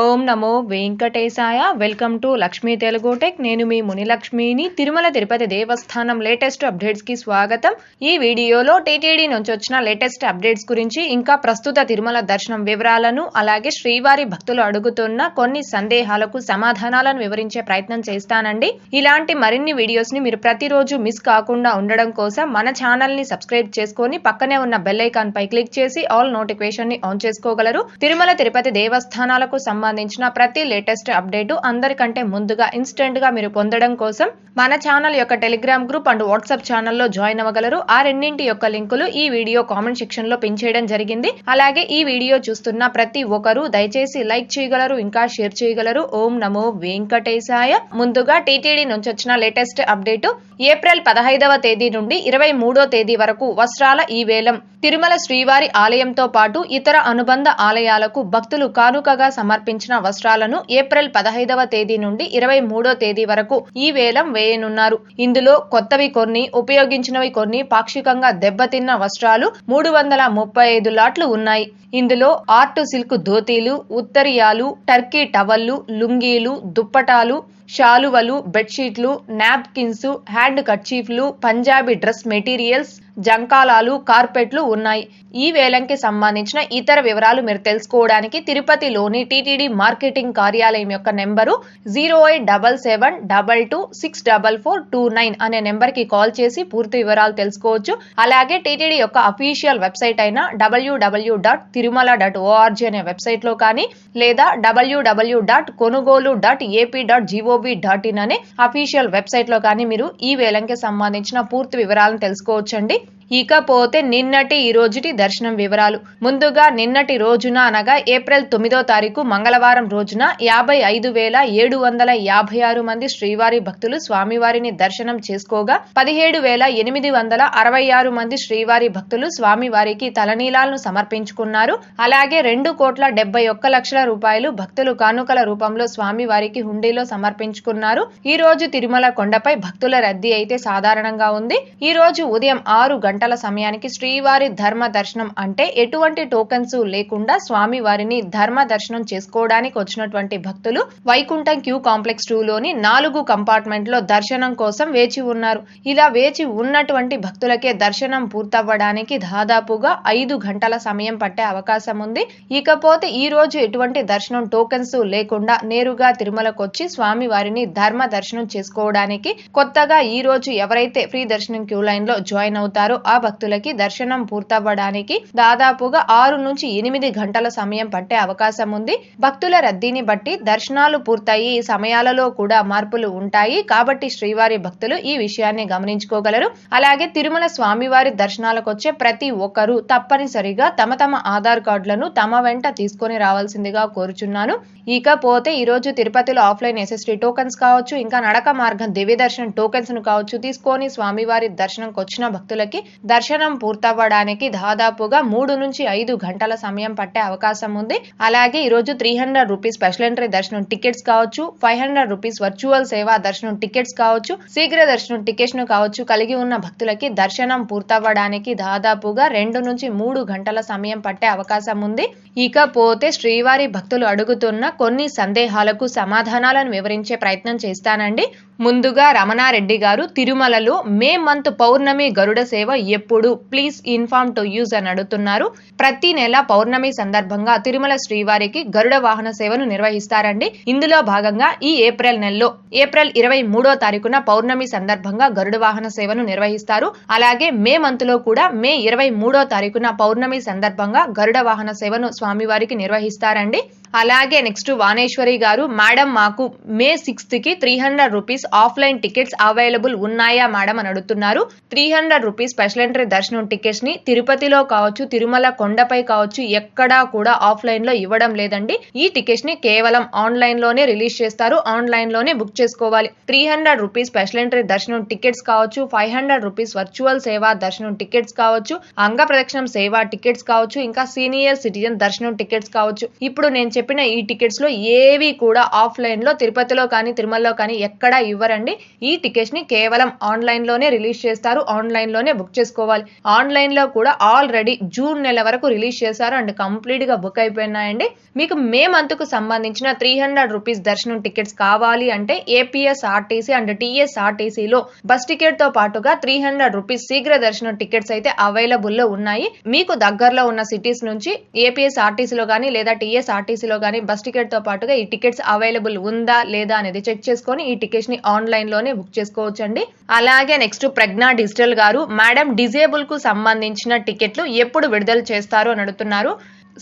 ఓం నమో వెంకటేశాయ. Welcome to Lakshmi Telugu tech. నేను మీ మునిలక్ష్మిని. తిరుమల తిరుపతి దేవస్థానం లేటెస్ట్ అప్డేట్స్కి స్వాగతం. ఈ వీడియోలో టీటీడీ నుంచి వచ్చిన లేటెస్ట్ అప్డేట్స్ గురించి ఇంకా ప్రస్తుత తిరుమల దర్శనం వివరాలను అలాగే శ్రీవారి భక్తులు అడుగుతున్న కొన్ని సందేహాలకు సమాధానాలను వివరించే ప్రయత్నం చేస్తానండి. ఇలాంటి మరిన్ని వీడియోస్ని మీరు ప్రతిరోజు మిస్ కాకుండా ఉండడం కోసం మన ఛానల్ని సబ్స్క్రైబ్ చేసుకొని పక్కనే ఉన్న బెల్ ఐకాన్ పై క్లిక్ చేసి ఆల్ నోటిఫికేషన్ని ఆన్ చేసుకోగలరు. తిరుమల తిరుపతి దేవస్థానాలకు సంబంధించిన ప్రతి లేటెస్ట్ అప్డేట్ అందరికంటే ముందుగా ఇన్స్టెంట్గా మీరు పొందడం కోసం మన ఛానల్ యొక్క టెలిగ్రామ్ గ్రూప్ అండ్ వాట్సాప్ ఛానల్లో జాయిన్ అవ్వగలరు. ఆ రెండింటి యొక్క లింకులు ఈ వీడియో కామెంట్ సెక్షన్లో పిన్ చేయడం జరిగింది. అలాగే ఈ వీడియో చూస్తున్న ప్రతి ఒక్కరూ దయచేసి లైక్ చేయగలరు ఇంకా షేర్ చేయగలరు. ఓం నమో వెంకటేశాయ. ముందుగా టీటీడీ నుంచి వచ్చిన లేటెస్ట్ అప్డేట్. ఏప్రిల్ పదహైదవ తేదీ నుండి ఇరవై మూడో తేదీ వరకు వస్త్రాల ఈ వేలం. తిరుమల శ్రీవారి ఆలయంతో పాటు ఇతర అనుబంధ ఆలయాలకు భక్తులు కానుకగా సమర్పించారు సమర్పించిన వస్త్రాలను ఏప్రిల్ పదహైదవ తేదీ నుండి ఇరవై మూడో తేదీ వరకు ఈ వేలం వేయనున్నారు. ఇందులో కొత్తవి కొన్ని ఉపయోగించినవి కొన్ని పాక్షికంగా దెబ్బతిన్న వస్త్రాలు మూడు వందల ముప్పై ఐదు లాట్లు ఉన్నాయి. ఇందులో ఆర్ట్ సిల్క్ ధోతీలు ఉత్తరియాలు టర్కీ టవల్లు లుంగీలు దుప్పటాలు శాలువలు బెడ్షీట్లు నాప్కిన్స్ హ్యాండ్ కర్చీఫ్లు పంజాబీ డ్రెస్ మెటీరియల్స్ జంకాలాలు కార్పెట్లు ఉన్నాయి. ఈ వేలంకి సంబంధించిన ఇతర వివరాలు మీరు తెలుసుకోవడానికి తిరుపతిలోని టీటీడీ మార్కెటింగ్ కార్యాలయం యొక్క number zero eight double seven double two six double four two nine అనే నెంబర్కి కాల్ చేసి పూర్తి వివరాలు తెలుసుకోవచ్చు. అలాగే టీటీడీ యొక్క అఫీషియల్ వెబ్సైట్ అయిన WWW dot Tirumala dot ORG అనే వెబ్సైట్లో కానీ లేదా డబ్ల్యూడబ్ల్యూ డాట్ కొనుగోలు dot AP dot GOV dot in అనే అఫీషియల్ వెబ్సైట్లో కానీ మీరు ఈ వేలంకి సంబంధించిన పూర్తి వివరాలను తెలుసుకోవచ్చండి. ఇకపోతే నిన్నటి ఈ రోజుటి దర్శనం వివరాలు. ముందుగా నిన్నటి రోజున అనగా ఏప్రిల్ తొమ్మిదో తారీఖు మంగళవారం రోజున యాభై ఐదు వేల ఏడు వందల యాభై ఆరు మంది శ్రీవారి భక్తులు స్వామివారిని దర్శనం చేసుకోగా పదిహేడు వేల ఎనిమిది వందల అరవై ఆరు మంది శ్రీవారి భక్తులు స్వామివారికి తలనీలాలను సమర్పించుకున్నారు. అలాగే రెండు కోట్ల డెబ్బై ఒక్క లక్షల రూపాయలు భక్తులు కానుకల రూపంలో స్వామివారికి హుండీలో సమర్పించుకున్నారు. ఈ రోజు తిరుమల కొండపై భక్తుల రద్దీ అయితే సాధారణంగా ఉంది. ఈ రోజు ఉదయం ఆరు గంటల సమయానికి శ్రీవారి ధర్మ దర్శనం అంటే ఎటువంటి టోకన్స్ లేకుండా స్వామి వారిని ధర్మ దర్శనం చేసుకోవడానికి వచ్చినటువంటి భక్తులు వైకుంఠం క్యూ కాంప్లెక్స్ టూ లోని నాలుగు కంపార్ట్మెంట్లో దర్శనం కోసం వేచి ఉన్నారు. ఇలా వేచి ఉన్నటువంటి భక్తులకే దర్శనం పూర్తవ్వడానికి దాదాపుగా ఐదు గంటల సమయం పట్టే అవకాశం ఉంది. ఇకపోతే ఈ రోజు ఎటువంటి దర్శనం టోకెన్స్ లేకుండా నేరుగా తిరుమలకొచ్చి స్వామి వారిని ధర్మ దర్శనం చేసుకోవడానికి కొత్తగా ఈ రోజు ఎవరైతే ఫ్రీ దర్శనం క్యూ లైన్లో జాయిన్ అవుతారో ఆ భక్తులకి దర్శనం పూర్తవ్వడానికి దాదాపుగా ఆరు నుంచి ఎనిమిది గంటల సమయం పట్టే అవకాశం ఉంది. భక్తుల రద్దీని బట్టి దర్శనాలు పూర్తయి ఈ సమయాలలో కూడా మార్పులు ఉంటాయి. కాబట్టి శ్రీవారి భక్తులు ఈ విషయాన్ని గమనించుకోగలరు. అలాగే తిరుమల స్వామివారి దర్శనాలకు వచ్చే ప్రతి ఒక్కరూ తప్పనిసరిగా తమ తమ ఆధార్ కార్డులను తమ వెంట తీసుకొని రావాల్సిందిగా కోరుచున్నాను. ఇకపోతే ఈ రోజు తిరుపతిలో ఆఫ్లైన్ ఎస్ఎస్టీ టోకెన్స్ కావచ్చు ఇంకా నడక మార్గం దివ్య దర్శనం టోకెన్స్ను కావచ్చు తీసుకొని స్వామివారి దర్శనంకి వచ్చిన భక్తులకి దర్శనం పూర్తవ్వడానికి దాదాపుగా మూడు నుంచి ఐదు గంటల సమయం పట్టే అవకాశం ఉంది. అలాగే ఈ రోజు three hundred rupees special entry దర్శనం టికెట్స్ కావచ్చు ఫైవ్ హండ్రెడ్ రూపీస్ వర్చువల్ సేవా దర్శనం టికెట్స్ కావచ్చు శీఘ్ర దర్శనం టికెట్స్ను కావచ్చు కలిగి ఉన్న భక్తులకి దర్శనం పూర్తవ్వడానికి దాదాపుగా రెండు నుంచి మూడు గంటల సమయం పట్టే అవకాశం ఉంది. ఇకపోతే శ్రీవారి భక్తులు అడుగుతున్న కొన్ని సందేహాలకు సమాధానాలను వివరించే ప్రయత్నం చేస్తానండి. ముందుగా రమణారెడ్డి గారు తిరుమలలో మే మంత్ పౌర్ణమి గరుడ సేవ ఎప్పుడు? ప్లీజ్ ఇన్ఫార్మ్ టు యూజ్ అని అడుగుతున్నారు. ప్రతి నెల పౌర్ణమి సందర్భంగా తిరుమల శ్రీవారికి గరుడ వాహన సేవను నిర్వహిస్తారండి. ఇందులో భాగంగా ఈ ఏప్రిల్ నెలలో ఏప్రిల్ ఇరవై మూడో తారీఖున పౌర్ణమి సందర్భంగా గరుడ వాహన సేవను నిర్వహిస్తారు. అలాగే మే మంత్లో కూడా మే ఇరవై మూడో తారీఖున పౌర్ణమి సందర్భంగా గరుడ వాహన సేవను స్వామివారికి నిర్వహిస్తారండి. అలాగే నెక్స్ట్ వానేశ్వరి గారు మేడం మాకు May సిక్స్త్కి three hundred rupees offline tickets available ఉన్నాయా మేడం అని అడుగుతున్నారు. Three hundred rupees special entry దర్శనం టికెట్స్ని తిరుపతిలో కావచ్చు తిరుమల కొండపై కావచ్చు ఎక్కడా కూడా ఆఫ్లైన్లో ఇవ్వడం లేదండి. ఈ టికెట్స్ని కేవలం ఆన్లైన్లోనే రిలీజ్ చేస్తారు. ఆన్లైన్లోనే బుక్ చేసుకోవాలి. Three hundred rupees special entry దర్శనం టికెట్స్ కావచ్చు ఫైవ్ హండ్రెడ్ రూపీస్ వర్చువల్ సేవా దర్శనం టికెట్స్ కావచ్చు అంగ ప్రదక్షిణం సేవా టికెట్స్ కావచ్చు ఇంకా సీనియర్ సిటిజన్ దర్శనం టికెట్స్ కావచ్చు. ఇప్పుడు నేను చెప్పిన ఈ టికెట్స్లో ఏవి కూడా ఆఫ్లైన్లో తిరుపతిలో కానీ తిరుమలలో కానీ ఎక్కడా ఇవ్వరండి. ఈ టికెట్స్ని కేవలం ఆన్లైన్లోనే రిలీజ్ చేస్తారు. ఆన్లైన్లోనే బుక్ చేసుకోవాలి. ఆన్లైన్లో కూడా ఆల్రెడీ జూన్ నెల వరకు రిలీజ్ చేశారు అండ్ కంప్లీట్గా బుక్ అయిపోయినాయండి. మీకు మే మంత్కు సంబంధించిన త్రీ హండ్రెడ్ రూపీస్ దర్శనం టికెట్స్ కావాలి అంటే ఏపీఎస్ఆర్టీసీ అండ్ టీఎస్ఆర్టీసీలో బస్ టికెట్తో పాటుగా త్రీ హండ్రెడ్ రూపీస్ శీఘ్ర దర్శనం టికెట్స్ అయితే అవైలబుల్లో ఉన్నాయి. మీకు దగ్గరలో ఉన్న సిటీస్ నుంచి ఏపీఎస్ఆర్టీసీలో కానీ లేదా టీఎస్ఆర్టీసీలో ఆర్టీసీలో కానీ బస్ టికెట్తో పాటుగా ఈ టికెట్స్ అవైలబుల్ ఉందా లేదా అనేది చెక్ చేసుకొని ఈ టికెట్స్ని ఆన్లైన్లోనే బుక్ చేసుకోవచ్చండి. అలాగే నెక్స్ట్ ప్రజ్ఞా డిజిటల్ గారు మేడం డిజేబుల్కు సంబంధించిన టికెట్లు ఎప్పుడు విడుదల చేస్తారు? అని అడుగుతున్నారు.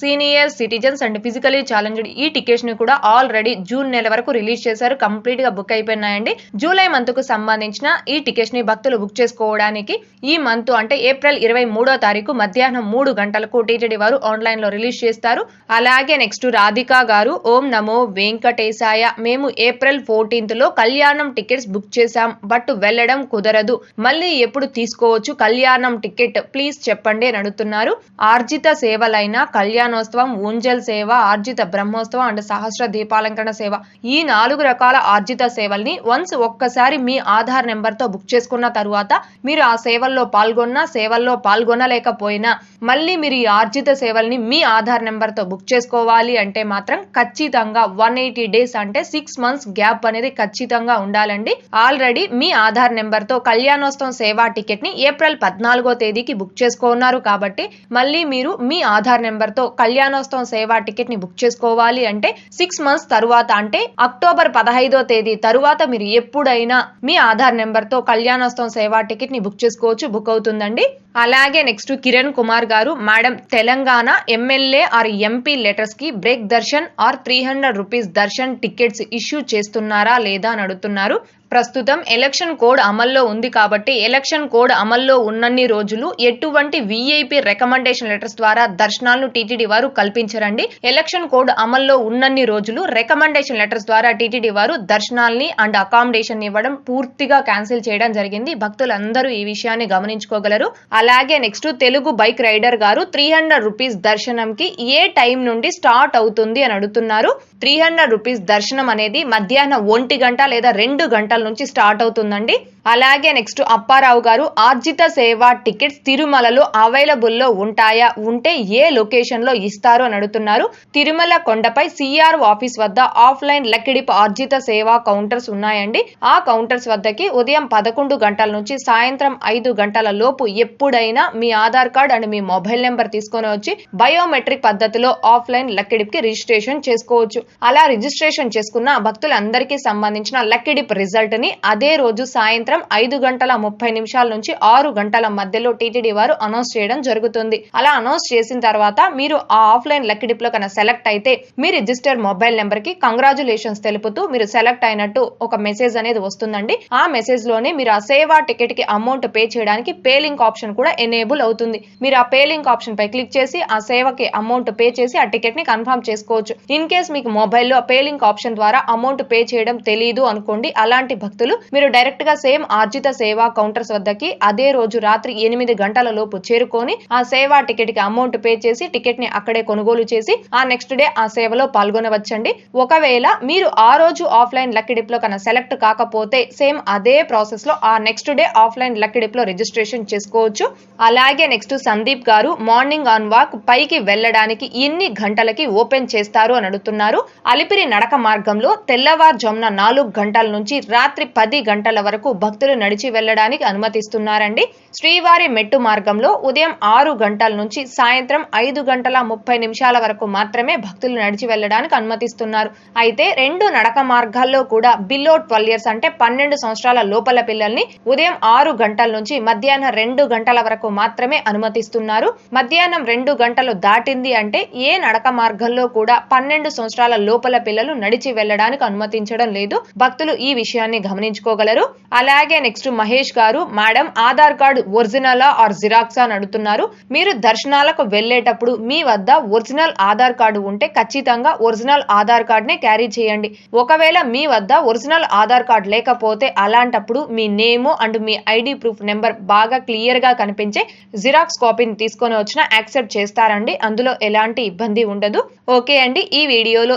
Senior citizens and physically challenged ఈ టికెట్స్ని కూడా ఆల్రెడీ జూన్ నెల వరకు రిలీజ్ చేశారు. కంప్లీట్గా బుక్ అయిపోయినాయండి. జూలై మంత్కు సంబంధించిన ఈ టికెట్స్ని భక్తులు బుక్ చేసుకోవడానికి ఈ మంత్ అంటే ఏప్రిల్ ఇరవై మూడో తారీఖు మధ్యాహ్నం మూడు గంటలకు టీటీడీ వారు ఆన్లైన్లో రిలీజ్ చేస్తారు. అలాగే నెక్స్ట్ రాధికా గారు ఓం నమో వెంకటేశాయ మేము ఏప్రిల్ ఫోర్టీన్త్లో కళ్యాణం టికెట్స్ బుక్ చేశాం. బట్ వెళ్ళడం కుదరదు. మళ్ళీ ఎప్పుడు తీసుకోవచ్చు? కళ్యాణం టికెట్ ప్లీజ్ చెప్పండి అని అడుగుతున్నారు. ఆర్జిత సేవలైన కళ్యాణోత్సవం ఊంజల్ సేవ ఆర్జిత బ్రహ్మోత్సవం అండ్ సహస్ర దీపాలంకరణ సేవ. ఈ నాలుగు రకాల ఆర్జిత సేవల్ని వన్స్ ఒక్కసారి మీ ఆధార్ నెంబర్తో బుక్ చేసుకున్న తరువాత మీరు ఆ సేవల్లో పాల్గొన్నా సేవల్లో పాల్గొనలేకపోయినా మళ్ళీ మీరు ఈ ఆర్జిత సేవల్ని మీ ఆధార్ నెంబర్తో బుక్ చేసుకోవాలి అంటే మాత్రం ఖచ్చితంగా వన్ ఎయిటీ డేస్ అంటే సిక్స్ మంత్స్ గ్యాప్ అనేది ఖచ్చితంగా ఉండాలండి. ఆల్రెడీ మీ ఆధార్ నెంబర్తో కళ్యాణోత్సవం సేవా టికెట్ని ఏప్రిల్ పద్నాలుగో తేదీకి బుక్ చేసుకున్నారు కాబట్టి మళ్ళీ మీరు మీ ఆధార్ నెంబర్తో కళ్యాణోత్సవం సేవా టికెట్ని బుక్ చేసుకోవాలి అంటే సిక్స్ మంత్స్ తరువాత అంటే అక్టోబర్ పదహైదో తేదీ తరువాత మీరు ఎప్పుడైనా మీ ఆధార్ నెంబర్తో కళ్యాణోత్సవం సేవా టికెట్ని బుక్ చేసుకోవచ్చు బుక్ అవుతుందండి. అలాగే నెక్స్ట్ కిరణ్ కుమార్ గారు madam Telangana MLA or MP లెటర్స్కి break darshan or three hundred rupees darshan tickets issue చేస్తున్నారా లేదా అని అడుగుతున్నారు. ప్రస్తుతం ఎలక్షన్ కోడ్ అమల్లో ఉంది కాబట్టి ఎలక్షన్ కోడ్ అమల్లో ఉన్నన్ని రోజులు ఎటువంటి వీఐపీ రికమెండేషన్ లెటర్స్ ద్వారా దర్శనాలను టీటీడీ వారు కల్పించరండి. ఎలక్షన్ కోడ్ అమల్లో ఉన్నన్ని రోజులు రికమెండేషన్ లెటర్స్ ద్వారా టీటీడీ వారు దర్శనాల్ని అండ్ అకామిడేషన్ ఇవ్వడం పూర్తిగా క్యాన్సిల్ చేయడం జరిగింది. భక్తులందరూ ఈ విషయాన్ని గమనించుకోగలరు. అలాగే నెక్స్ట్ తెలుగు బైక్ రైడర్ గారు త్రీ హండ్రెడ్ రూపీస్ దర్శనంకి ఏ టైం నుండి స్టార్ట్ అవుతుంది అని అడుగుతున్నారు. త్రీ హండ్రెడ్ రూపీస్ దర్శనం అనేది మధ్యాహ్నం ఒంటి గంట లేదా రెండు గంటల నుంచి స్టార్ట్ అవుతుందండి. అలాగే నెక్స్ట్ అప్పారావు గారు ఆర్జిత సేవ టికెట్స్ తిరుమలలో అవైలబుల్లో ఉంటాయా? ఉంటే ఏ లొకేషన్లో ఇస్తారు అని అడుగుతున్నారు. తిరుమల కొండపై సిఆర్ ఆఫీస్ వద్ద ఆఫ్లైన్ లక్కిడిప్ ఆర్జిత సేవా కౌంటర్స్ ఉన్నాయండి. ఆ కౌంటర్స్ వద్దకి ఉదయం పదకొండు గంటల నుంచి సాయంత్రం ఐదు గంటల లోపు ఎప్పుడైనా మీ ఆధార్ కార్డ్ అండ్ మీ మొబైల్ నెంబర్ తీసుకొని వచ్చి బయోమెట్రిక్ పద్ధతిలో ఆఫ్లైన్ లక్కిడిప్కి రిజిస్ట్రేషన్ చేసుకోవచ్చు. అలా రిజిస్ట్రేషన్ చేసుకున్న భక్తులందరికీ సంబంధించిన లక్కిడిప్ రిజల్ట్ని అదే రోజు సాయంత్రం ఐదు గంటల ముప్పై నిమిషాల నుంచి ఆరు గంటల మధ్యలో టీటీడీ వారు అనౌన్స్ చేయడం జరుగుతుంది. అలా అనౌన్స్ చేసిన తర్వాత మీరు ఆ ఆఫ్లైన్ లక్కిడిప్లో కన్నా సెలెక్ట్ అయితే మీ రిజిస్టర్ మొబైల్ నెంబర్కి కంగ్రాచులేషన్స్ తెలుపుతూ మీరు సెలెక్ట్ అయినట్టు ఒక మెసేజ్ అనేది వస్తుందండి. ఆ మెసేజ్లోనే మీరు ఆ సేవా టికెట్కి అమౌంట్ పే చేయడానికి పే లింక్ ఆప్షన్ కూడా ఎనేబుల్ అవుతుంది. మీరు ఆ పే లింక్ ఆప్షన్ పై క్లిక్ చేసి ఆ సేవకి అమౌంట్ పే చేసి ఆ టికెట్ని కన్ఫర్మ్ చేసుకోవచ్చు. ఇన్ కేస్ మీకు మొబైల్లో పేలింక్ ఆప్షన్ ద్వారా అమౌంట్ పే చేయడం తెలియదు అనుకోండి. అలాంటి భక్తులు మీరు డైరెక్ట్గా సేమ్ ఆర్జిత సేవా కౌంటర్స్ వద్దకి అదే రోజు రాత్రి ఎనిమిది గంటల లోపు చేరుకొని ఆ సేవా టికెట్కి అమౌంట్ పే చేసి టికెట్ని అక్కడే కొనుగోలు చేసి ఆ నెక్స్ట్ డే ఆ సేవలో పాల్గొనవచ్చండి. ఒకవేళ మీరు ఆ రోజు ఆఫ్లైన్ లక్కీ డిప్లో కన్నా సెలెక్ట్ కాకపోతే సేమ్ అదే ప్రాసెస్లో ఆ నెక్స్ట్ డే ఆఫ్లైన్ లక్కీ డిప్లో రిజిస్ట్రేషన్ చేసుకోవచ్చు. అలాగే నెక్స్ట్ సందీప్ గారు మార్నింగ్ ఆన్ వాక్ పైకి వెళ్ళడానికి ఎన్ని గంటలకి ఓపెన్ చేస్తారు అని అడుగుతున్నారు. అలిపిరి నడక మార్గంలో తెల్లవారుజామున నాలుగు గంటల నుంచి రాత్రి పది గంటల వరకు భక్తులు నడిచి వెళ్ళడానికి అనుమతిస్తున్నారండి. శ్రీవారి మెట్టు మార్గంలో ఉదయం ఆరు గంటల నుంచి సాయంత్రం ఐదు గంటల ముప్పై నిమిషాల వరకు మాత్రమే భక్తులు నడిచి వెళ్ళడానికి అనుమతిస్తున్నారు. అయితే రెండు నడక మార్గాల్లో కూడా బిలో ట్వెల్వ్ ఇయర్స్ అంటే పన్నెండు సంవత్సరాల లోపల పిల్లల్ని ఉదయం ఆరు గంటల నుంచి మధ్యాహ్నం రెండు గంటల వరకు మాత్రమే అనుమతిస్తున్నారు. మధ్యాహ్నం రెండు గంటలు దాటింది అంటే ఏ నడక మార్గంలో కూడా పన్నెండు సంవత్సరాల లోపల పిల్లలు నడిచి వెళ్ళడానికి అనుమతించడం లేదు. భక్తులు ఈ విషయాన్ని గమనించుకోగలరు. అలాగే నెక్స్ట్ మహేష్ గారు మేడం ఆధార్ కార్డు ఒరిజినలా ఆర్ జిరాక్సా అని అడుగుతున్నారు. మీరు దర్శనాలకు వెళ్ళేటప్పుడు మీ వద్ద ఒరిజినల్ ఆధార్ కార్డు ఉంటే ఖచ్చితంగా ఒరిజినల్ ఆధార్ కార్డ్ క్యారీ చేయండి. ఒకవేళ మీ వద్ద ఒరిజినల్ ఆధార్ కార్డ్ లేకపోతే అలాంటప్పుడు మీ నేము అండ్ మీ ఐడి ప్రూఫ్ నెంబర్ బాగా క్లియర్గా కనిపించే జిరాక్స్ కాపీని తీసుకొని వచ్చినా యాక్సెప్ట్ చేస్తారండి. అందులో ఎలాంటి ఇబ్బంది ఉండదు. ఓకే అండి ఈ వీడియోలో